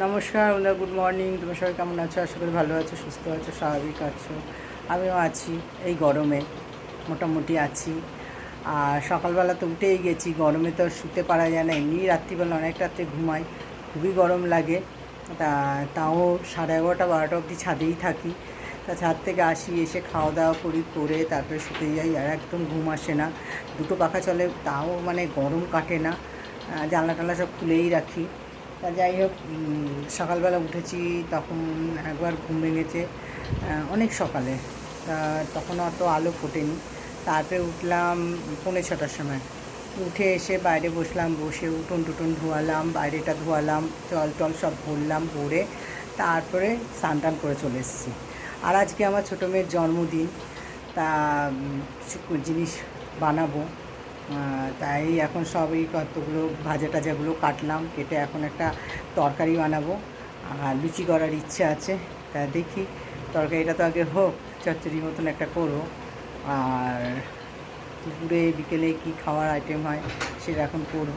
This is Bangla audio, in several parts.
নমস্কার বন্ধুরা গুড মর্নিং। তুমি সবাই কেমন আছো? আশা করি ভালো আছো, সুস্থ আছো, স্বাভাবিক আছো। আমিও আছি, এই গরমে, মোটামুটি আছি। আর সকালবেলা তো উঠেই গেছি, গরমে তো শুতে পারা যায় না। এমনি রাত্রিবেলা অনেক রাত্রে ঘুমাই, খুবই গরম লাগে। তা, তাও সাড়ে এগারোটা, বারোটা অবধি ছাদেই থাকি। তা ছাদ থেকে আসি, এসে খাওয়া দাওয়া করি, করে তারপরে শুতে যাই, আর একদম ঘুম আসে না। দুটো পাখা চলে, তাও মানে গরম কাটে না। জানলা টানলা সব খুলেই রাখি। তা যাই হোক সকালবেলা উঠেছি, তখন একবার ঘুম ভেঙেছে অনেক সকালে। তা তখন অত আলো ফোটেনি। তারপরে উঠলাম পৌনে ছটার সময়। উঠে এসে বাইরে বসলাম, বসে উঠোন টুটুন ধোয়ালাম, বাইরেটা ধোয়ালাম, জল টল সব ভরলাম, ভরে তারপরে স্নান টান করে চলে এসেছি। আর আজকে আমার ছোটো মেয়ের জন্মদিন, তা জিনিস বানাবো। তাই এখন সব এই কতগুলো ভাজা টাজাগুলো কাটলাম, কেটে এখন একটা তরকারি বানাবো। আর লুচি করার ইচ্ছা আছে, তা দেখি। তরকারিটা তো আগে হোক, চচ্চড়ি মতন একটা করব আর দুপুরে, বিকেলে কি খাওয়ার আইটেম হয়, সেটা এখন করব।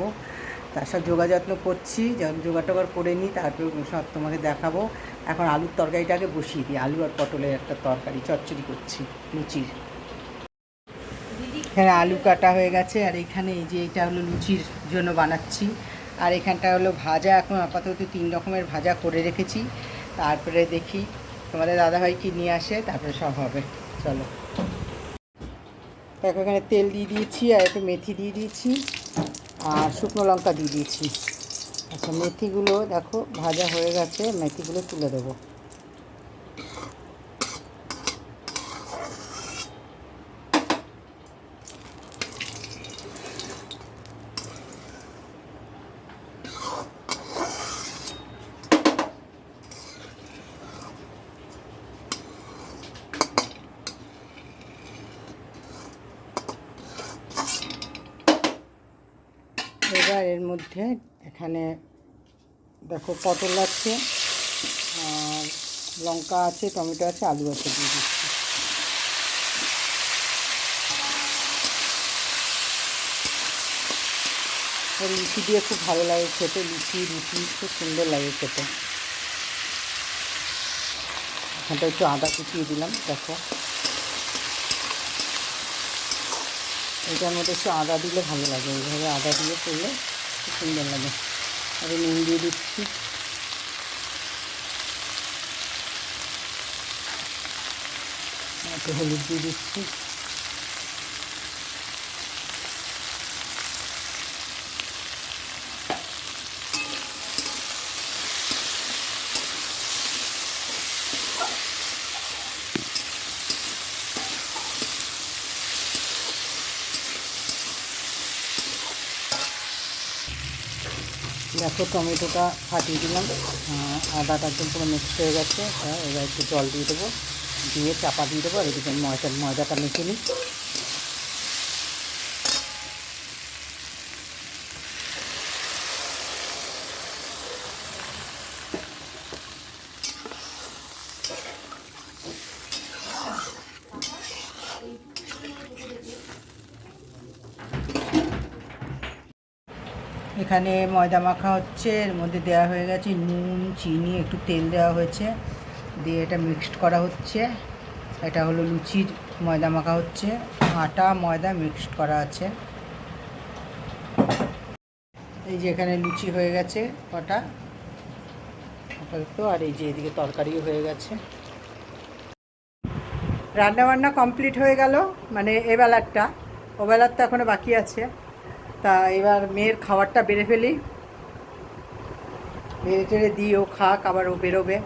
তার সব যোগাযত্ন করছি জোগাড় টোগাড় করে নিই তারপরে সব তোমাকে দেখাবো। এখন আলুর তরকারিটাকে বসিয়ে দিই, আলু আর পটলের একটা তরকারি, চচ্চড়ি করছি, লুচির। এখানে আলু কাটা হয়ে গেছে, আর এখানে এই যে এটা হলো লুচির জন্য বানাচ্ছি। আর এখানটা হলো ভাজা, এখন আপাতত তিন রকমের ভাজা করে রেখেছি। তারপরে দেখি তোমাদের দাদাভাই কি নিয়ে আসে, তারপরে সব হবে। চলো। দেখো, এখানে তেল দিয়ে দিয়েছি, আর একটু মেথি দিয়ে দিয়েছি, আর শুকনো লঙ্কা দিয়ে দিয়েছি। আচ্ছা মেথিগুলো দেখো, ভাজা হয়ে গেছে, মেথিগুলো তুলে দেবো। এবার এর মধ্যে এখানে দেখো পটল আছে, আর লঙ্কা আছে, টমেটো আছে, আলু আছে দিয়ে লুচি দিয়ে খুব ভালো লাগে খেতে, লুচি, রুটি খুব সুন্দর লাগে খেতে। এখানটা একটু আদা কুচিয়ে দিলাম, দেখো। এটার মধ্যে একটু আদা দিলে ভালো লাগে। এইভাবে আদা দিয়ে করলে খুব সুন্দর লাগে। আর নুন দিয়ে দিচ্ছি। হলুদ দিয়ে দিচ্ছি। দেখো টমেটোটা ফাটিয়ে দিলাম। আদাটা একদম পুরো মিক্সড হয়ে গেছে। এবার একটু জল দিয়ে দেবো, দিয়ে চাপা দিয়ে দেবো, আর এদিকে ময়দা ময়দাটা মেখে নিই। এখানে ময়দা মাখা হচ্ছে, এর মধ্যে দেওয়া হয়ে গেছে নুন, চিনি, একটু তেল দেওয়া হয়েছে। দিয়ে এটা মিক্সড করা হচ্ছে। এটা হলো লুচির ময়দা মাখা হচ্ছে। আটা, ময়দা মিক্সড করা আছে। এই যে এখানে লুচি হয়ে গেছে কটা। আপাতত আর এই যে এদিকে তরকারিও হয়ে গেছে। রান্না বান্না কমপ্লিট হয়ে গেল। মানে এবেলারটা। ওবেলার তো এখনও বাকি আছে। তা এবার মেয়ের খাবারটা বেড়ে ফেলি। বেড়ে টেড়ে দিই, ও খাক, আবার ও বেরোবে।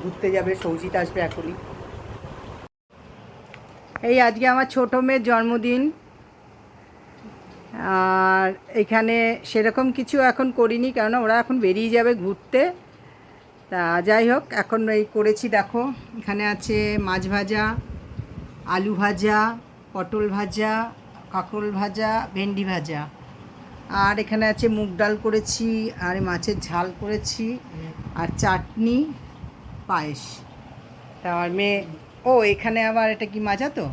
ঘুরতে যাবে, সৌজিত আসবে এখনই। এই আজকে আমার ছোটো মেয়ের জন্মদিন। আর এখানে সেরকম কিছু এখন করিনি, কেননা ওরা এখন বেরিয়ে যাবে ঘুরতে। তা যাই হোক, এখন এই করেছি, দেখো। এখানে আছে মাছ ভাজা, আলু ভাজা, পটল ভাজা কাঁকরোল ভাজা ভেন্ডি ভাজা। আর এখানে আছে মুগ ডাল করেছি আর মাছের ঝাল করেছি আর চাটনি পায়েস। তা আমার মেয়ে ও এখানে আবার এটা কি মাজা তো?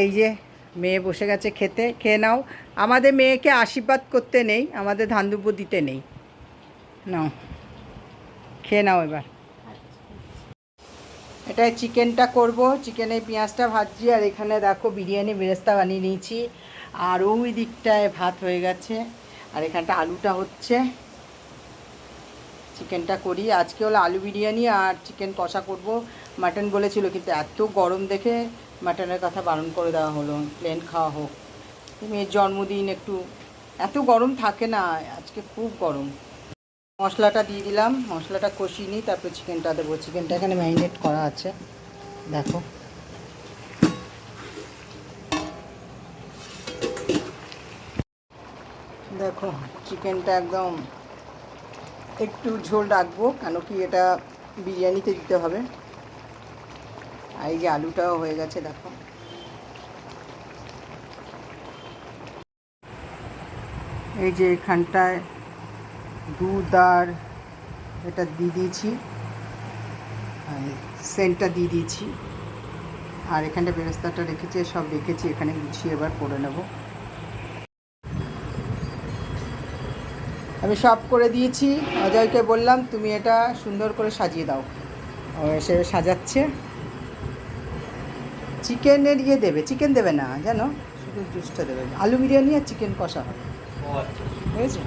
এই যে মেয়ে বসে গেছে খেতে খেয়ে নাও। আমাদের মেয়েকে আশীর্বাদ করতে নেই আমাদের ধান দিতে নেই। নাও খেয়ে নাও এবার। এটা চিকেনটা করব। চিকেনের পেঁয়াজটা ভাজছি, আর এখানে দেখো বিরিয়ানি বেরেস্তা বানিয়ে নিয়েছি। আর ওই দিকটায় ভাত হয়ে গেছে, আর এখানটা আলুটা হচ্ছে। চিকেনটা করি। আজকে হলো আলু বিরিয়ানি আর চিকেন কষা করব। মাটন বলেছিল, কিন্তু এত গরম দেখে মাটনের কথা বারণ করে দেওয়া হলো। প্লেন খাওয়া হোক। মেয়ের জন্মদিন একটু, এত গরম থাকে না, আজকে খুব গরম। মশলাটা দিয়ে দিলাম। মশলাটা কষিয়ে নিই, তারপর চিকেনটা দেবো। চিকেনটা এখানে ম্যারিনেট করা আছে। দেখো। দেখো চিকেনটা একদম একটু ঝোল রাখব, কেন কি এটা বিরিয়ানিতে দিতে হবে। আর এই যে আলুটাও হয়ে গেছে, দেখো। এই যে এখানটায় দুধ আর এটা দিয়ে দিয়েছি। সেন্টটা দিয়ে দিয়েছি। আর এখানটা বেরেস্তাটা রেখেছি সব রেখেছি এখানে গুছিয়ে এবার করে নেব। আমি সব করে দিয়েছি। অজয়কে বললাম তুমি এটা সুন্দর করে সাজিয়ে দাও। সে সাজাচ্ছে। চিকেনের ইয়ে দেবে চিকেন দেবে না জানো? শুধু জুসটা দেবে। আলু বিরিয়ানি আর চিকেন কষা হবে। আচ্ছা।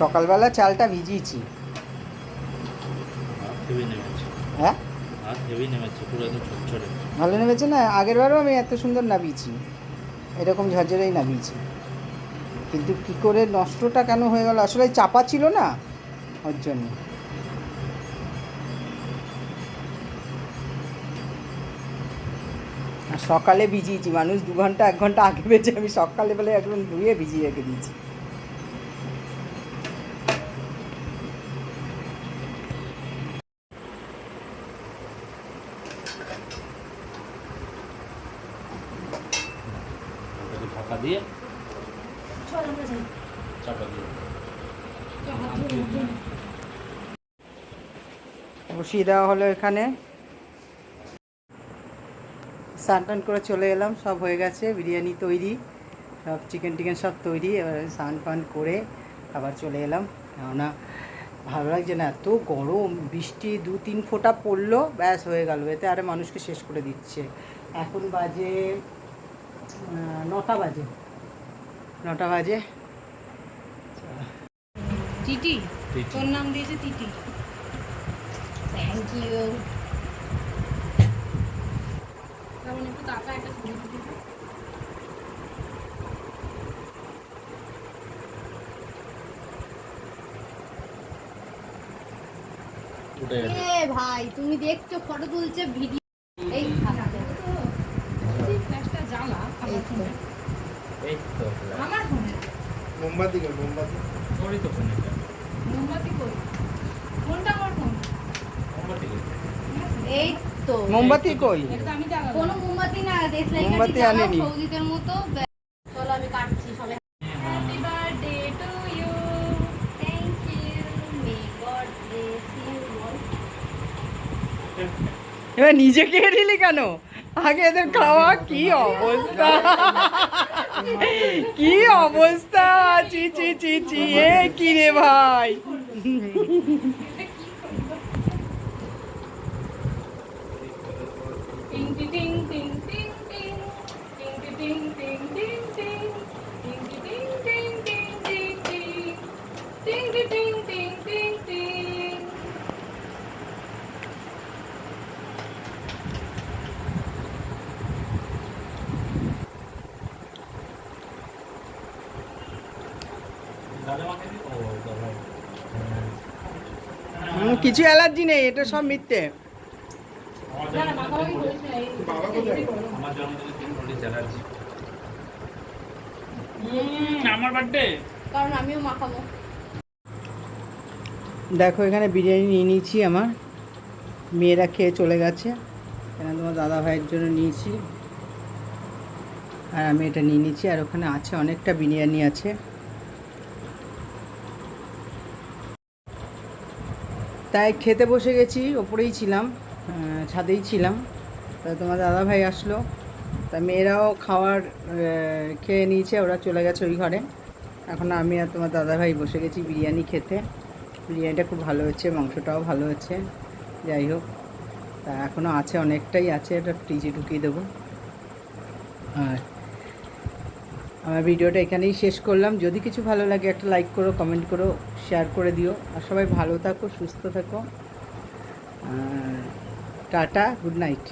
সকালবেলা চালটা ভিজিয়েছি। হ্যাঁ? ভালো নেমেছে না? আগের বারও আমি এত সুন্দর নাবিয়েছি এরকম ঝরঝরেই নাবিয়েছি কিন্তু কি করে নষ্টটা কেন হয়ে গেল? আসলে চাপা ছিল না ওর জন্য। সকালে ভিজিয়েছি। মানুষ দু ঘণ্টা এক ঘণ্টা আগে বেজে আমি সকালে বেলা একদম ধুয়ে ভিজিয়ে রেখে দিয়েছি। দিয়ে। চাপা দিয়ে বসিয়ে দেওয়া হলো এখানে। স্নান করে চলে এলাম, সব হয়ে গেছে, বিরিয়ানি তৈরি, সব চিকেন টিকেন সব তৈরি, এবার স্নান পান করে আবার চলে এলাম। কেননা ভালো লাগছে না, এত গরম, বৃষ্টি দু তিন ফোঁটা পড়ল, ব্যাস হয়ে গেল, এতে আরে মানুষকে শেষ করে দিচ্ছে। এখন বাজে নটা বাজে। নটা বাজে। টিটি টিটি। তোর নাম দিয়েছে টিটি। থ্যাংক ইউ কেমন একটু টাকা একটা এ ভাই তুমি দেখছ ফটো তুলছে ভিডিও এই হাসতে ফ্ল্যাশটা জ্বালা আমার ফোনে এই তো আমার ফোনে মোমবাতি কই মোমবাতি? তোরই তো ফোন এটা মোমবাতি কই? কোনটা আমার ফোন। মোমবাতি কই? এই তো। মোমবাতি কই? এটা আমি কোনো মোমবাতি না দেশলাই মোমবাতি আনেনি। সৌদিদের মতো। চলো আমি কাটছি সবাই। Happy birthday to you thank you may God bless you এবার নিজে খেয়ে নিলি কেন? আগে এদের খাওয়া কি অবস্থা? কি অবস্থা? চি চি চি চি এ কি রে ভাই? কিছু অ্যালার্জি নেই এটা সব মিথ্যে। দেখো এখানে বিরিয়ানি নিয়ে নিয়েছি আমার। মেয়েরা খেয়ে চলে গেছে। এখানে তোমার দাদা ভাইয়ের জন্য নিয়েছি। আর আমি এটা নিয়ে নিয়েছি। আর ওখানে আছে অনেকটা বিরিয়ানি আছে। তাই খেতে বসে গেছি, ওপরেই ছিলাম ছাদেই ছিলাম। তা তোমার দাদা ভাই আসলো, তা মেয়েরাও খাওয়ার খেয়ে নিয়েছে, ওরা চলে গেছে ওই ঘরে। এখন আমি আর তোমার দাদা ভাই বসে গেছি বিরিয়ানি খেতে। বিরিয়ানিটা খুব ভালো হচ্ছে মাংসটাও ভালো হচ্ছে যাই হোক। তা এখনও আছে, অনেকটাই আছে, এটা ফ্রিজে ঢুকিয়ে দেবো। আর আমার ভিডিওটা এখানেই শেষ করলাম। যদি কিছু ভালো লাগে একটা লাইক করো কমেন্ট করো শেয়ার করে দিও। আর সবাই ভালো থাকো, সুস্থ থাকো। Tata good night